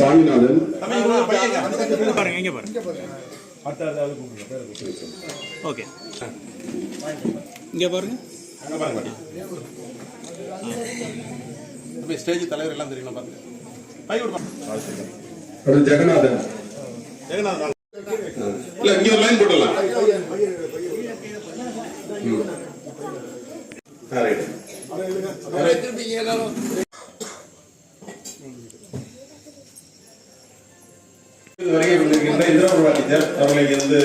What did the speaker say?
Saminathan. Okay. இங்கே பாருங்க. Stage தலைவர் எல்லாம் தெரியணும் பாருங்க. ஜெகநாதன். ஜெகநாதன். இல்ல இங்க ஒரு லைன் போட்டலாம் வருகை புரிந்திருக்கின்ற இந்திரபுரா டீச்சர் அவர்களுக்கு வந்து